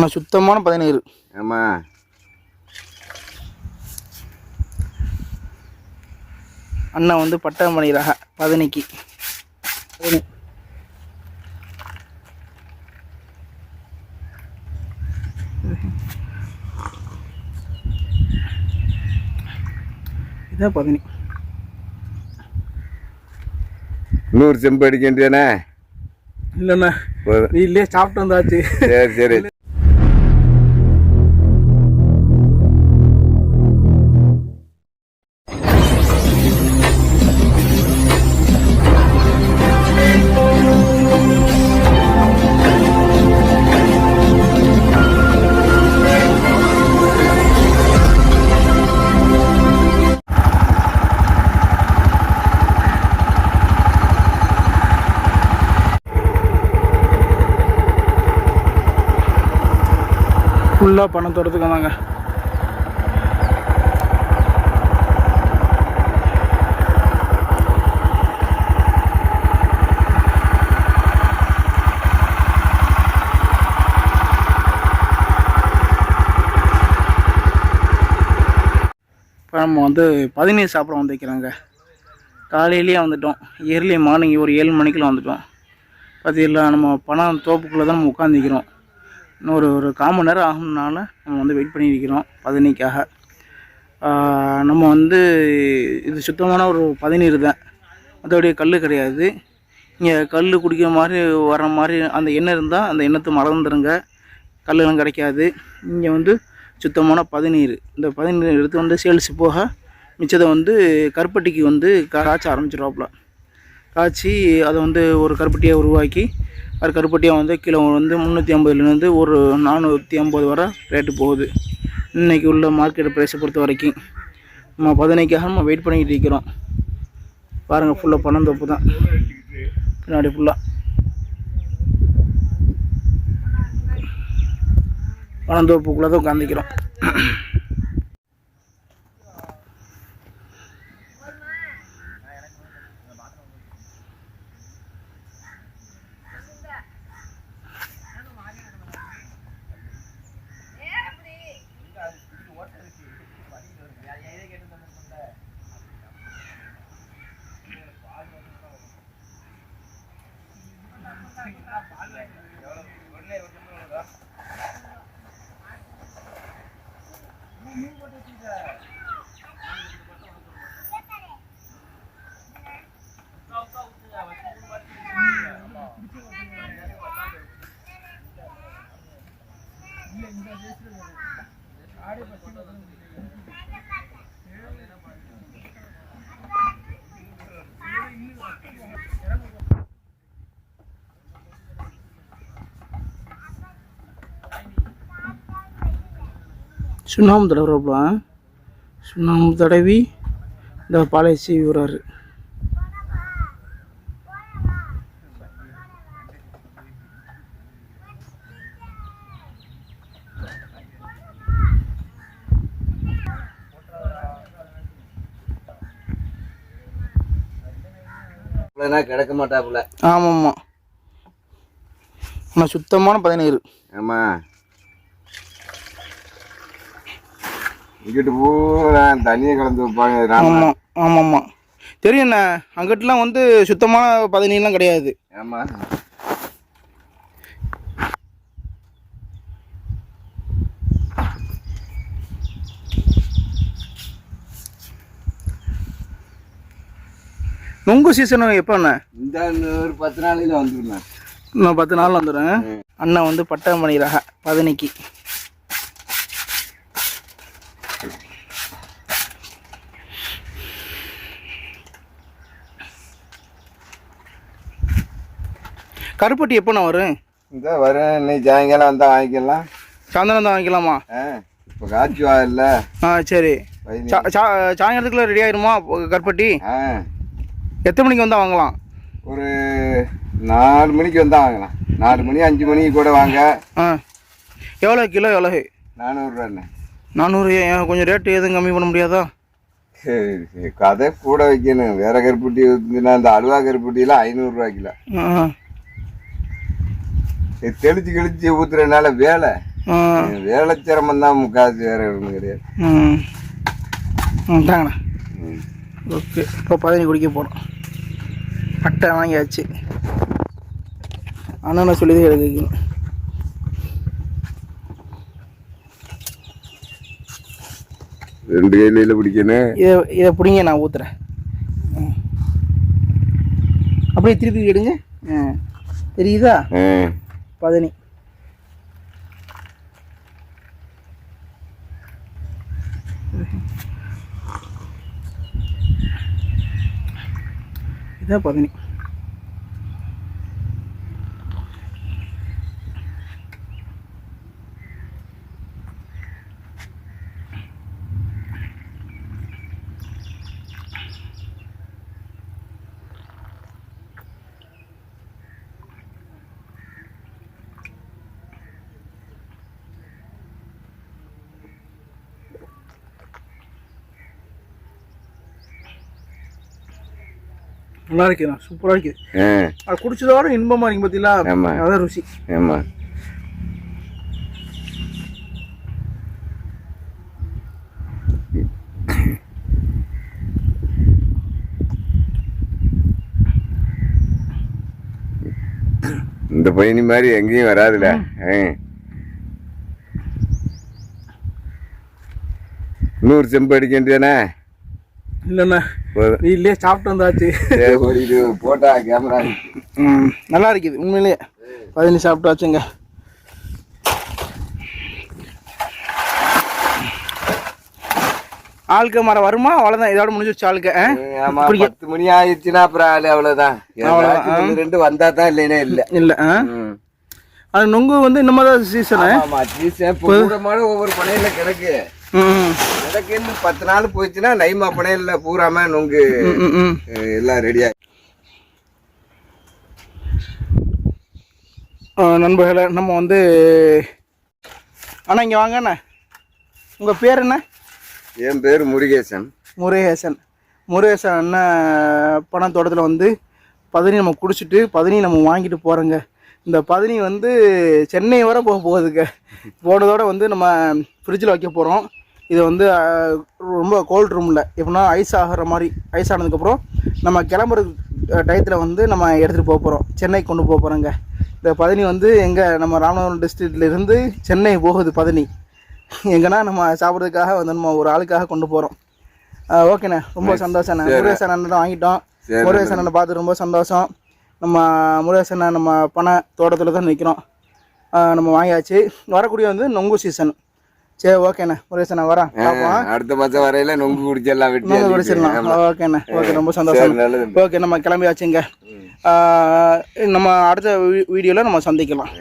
ஆனால் சுத்தமான பதினேழு ஆமாம் அண்ணன் வந்து பட்டமணி ரக பதினைக்கு. பதினி இதான் பதினி. நூறு செம்பு அடிக்க வேண்டியதானே? இல்லைண்ணா. போதும். வீட்லயே சாப்பிட்டு வந்தாச்சு. சரி சரி. ஃபுல்லாக பணம் தோட்டத்துக்கு வந்தாங்க இப்போ நம்ம வந்து பதினீர் சாப்பிட வந்துக்கிறாங்க காலையிலேயே வந்துட்டோம். இயர்லி மார்னிங் ஒரு ஏழு மணிக்கெலாம் வந்துட்டோம். பார்த்தீங்களா நம்ம பணம் தோப்புக்குள்ளே தான் நம்ம உட்காந்துக்கிறோம் இன்னும் ஒரு ஒரு கால் மணி நேரம் ஆகும்னால நம்ம வந்து வெயிட் பண்ணியிருக்கிறோம் பதினிக்காக. நம்ம வந்து இது சுத்தமான ஒரு பதநீர் தான். மற்றபடி கல் கிடையாது. இங்கே கல் குடிக்கிற மாதிரி வர மாதிரி அந்த எண்ணெய் இருந்தால் அந்த எண்ணத்தை மறந்துடுங்க கல்லெல்லாம் கிடைக்காது. இங்கே வந்து சுத்தமான பதநீர். இந்த பதநீர் எடுத்து வந்து சேல்ஸ் போக மிச்சத்தை வந்து கருப்பட்டிக்கு வந்து காய்ச்ச ஆரம்பிச்சிடுவாப்புல காய்ச்சி அதை வந்து ஒரு கருப்பட்டியை உருவாக்கி அது கருப்பட்டியாக வந்து கிலோ வந்து முந்நூற்றி ஐம்பதுலேருந்து ஒரு நானூற்றி ஐம்பது வரை ரேட்டு போகுது. இன்றைக்கி உள்ள மார்க்கெட் ப்ரைஸை பொறுத்த வரைக்கும் நம்ம பதினைக்காக நம்ம வெயிட் பண்ணிக்கிட்டு இருக்கிறோம். பாருங்கள் ஃபுல்லாக பணந்தோப்பு தான் பின்னாடி ஃபுல்லாக பணந்தோப்புக்குள்ளே தான் உட்காந்துக்கிறோம் ஆடு பசங்க சுண்ணாம்பு தடவுறப்பல சுண்ணாம்பு தடவி இந்த பாலை சீவி விடுறாரு கிடக்க மாட்டாப்புல ஆமாம்மா. ஆனால் சுத்தமான பதினேழு ஆமாம் இங்கிட்டு பூரா தண்ணியை கலந்து வைப்பாங்க ராம ஆமாம் ஆமாம்மா. தெரியுண்ணே அங்கிட்டலாம் வந்து சுத்தமான பதினேழுலாம் கிடையாது. ஆமாம் நுங்கு சீசன் எப்போண்ணே இந்த ஒரு பத்து நாளையில் வந்துருந்தேன் இன்னும் பத்து நாள் வந்துடுங்க அண்ணன் வந்து பட்டமணி ரக பதினைக்கு. கருப்பட்டி எப்போண்ணா வரும் இந்த வரேன். இன்னைக்கு சாயங்காலம் வந்தால் வாங்கிக்கலாம். சாயந்தரம் தான் வாங்கிக்கலாமா? ஆ இப்போ காய்ச்சி வாயில்ல ஆ சரி. சா- சா- சாயங்காலத்துக்குள்ள ரெடி ஆயிருமா கருப்பட்டி? ஆ. எத்தனை மணிக்கு வந்தால் வாங்கலாம்? ஒரு நாலு மணிக்கு வந்தால் வாங்கலாம். நாலு மணி அஞ்சு மணிக்கு கூட வாங்க. ஆ. எவ்வளோ கிலோ எவ்வளோ நானூறுரூவாண்ணே. நானூறு ஏன் கொஞ்சம் ரேட்டு எதுவும் கம்மி பண்ண முடியாதா? சரி சரி. கதை கூட வைக்கணும். வேற கருப்பட்டி ஊத்துனா அந்த அல்வா கருப்பட்டிலாம் ஐநூறுரூவா கிலோ. ஆ. தெளிச்சு கிழிச்சு ஊத்துறதுனால வேலை. வேலை சிரமம் தான் முக்காசு வேற ஒன்றும் கிடையாது. தாங்கண்ணா ம். ஓகே இப்போ பதினி குடிக்க போகிறோம் பட்டை வாங்கியாச்சு. அண்ணனை சொல்லி தான் எழுதிக்கணும் ரெண்டு கையில பிடிக்கணும். இதை இதை பிடிங்க நான் ஊற்றுறேன் அப்படியே திருப்பி எடுங்க. ஆ தெரியுதா? ஆ. பதினி. இதான் பதினி. நல்லா இருக்குண்ணா சூப்பராக இருக்குது. அது குடிச்சதோட இன்பமாக இருக்கு பார்த்தீங்களா ஆமா. அதான் ருசி. ஆமா. இந்த பயணி மாதிரி எங்கேயும் வராதுல. ஆ. நூறு செம்பு அடிக்க வேண்டியதானே இல்லைண்ணா. வீட்லேயே சாப்பிட்டு வந்தாச்சு. போட்டா கேமரா. ம், நல்லா இருக்குது உண்மையிலேயே. பதினஞ்சு சாப்பிட்டாச்சுங்க. ஆளுக்கு மரம் வருமா? அவ்வளோதான் இதோட முடிஞ்சிருச்சு ஆளுக்கு பத்து மணி ஆயிடுச்சுன்னா அப்புறம் ஆளு ஒண்ணு ரெண்டு வந்தா தான் இல்லைன்னா இல்ல. இல்லை. அது நொங்கு வந்து இந்த மாதிரி தான் சீசனு ஆமா சீசன் கூட மாட ஒவ்வொரு பனையில கிடக்கு. ம் எனக்கு இன்னும் பத்து நாள் போயிடுச்சுன்னா நைமா பனையில பூராம நொங்கு. எல்லாம் ரெடியா நண்பர்களே நம்ம வந்து அண்ணா இங்கே வாங்க அண்ணா. உங்கள் பேர் என்ன? என் பேர் முருகேசன். முருகேசன். முருகேசன் அண்ணன் பணத்தோட்டத்தில் வந்து பதினி நம்ம குடிச்சிட்டு பதினி நம்ம வாங்கிட்டு போகிறோங்க இந்த பதினி வந்து சென்னை வரை போக போகுதுங்க. போனதோட வந்து நம்ம ஃப்ரிட்ஜில் வைக்க போகிறோம் இது வந்து ரொம்ப கோல்ட் ரூமில் எப்படின்னா ஐஸ் ஆகிற மாதிரி ஐஸ் ஆனதுக்கப்புறம் நம்ம கிளம்புற டயத்தில் வந்து நம்ம எடுத்துகிட்டு போக போகிறோம் சென்னை கொண்டு போக போகிறோங்க இந்த பதினி வந்து எங்கே நம்ம ராமநாதபுரம் இருந்து சென்னை போகுது பதினி. எங்கன்னா நம்ம சாப்பிட்றதுக்காக வந்து நம்ம ஒரு ஆளுக்காக கொண்டு போகிறோம் ஓகேண்ணே. ரொம்ப சந்தோஷம்ண்ணே முருகேசன் அண்ணன் வாங்கிட்டோம். முருகேசன் அண்ணனை பார்த்து ரொம்ப சந்தோஷம். நம்ம முருகேசன் நம்ம பண தோட்டத்தில் தான் நிற்கிறோம் நம்ம வாங்கியாச்சு. வரக்கூடிய வந்து நொங்கு சீசன் சரி ஓகேண்ணே முருகேசன் அண்ணா வரேன். அடுத்த மாசம் வரையில நொங்கு குடிச்செல்லாம் வெட்டி நொங்கு. குடிச்சிடலாம். ஓகேண்ணே ஓகே ரொம்ப சந்தோஷம். ஓகே நம்ம கிளம்பியாச்சுங்க. ஆ, நம்ம அடுத்த வீடியோவில் நம்ம சந்திக்கலாம்.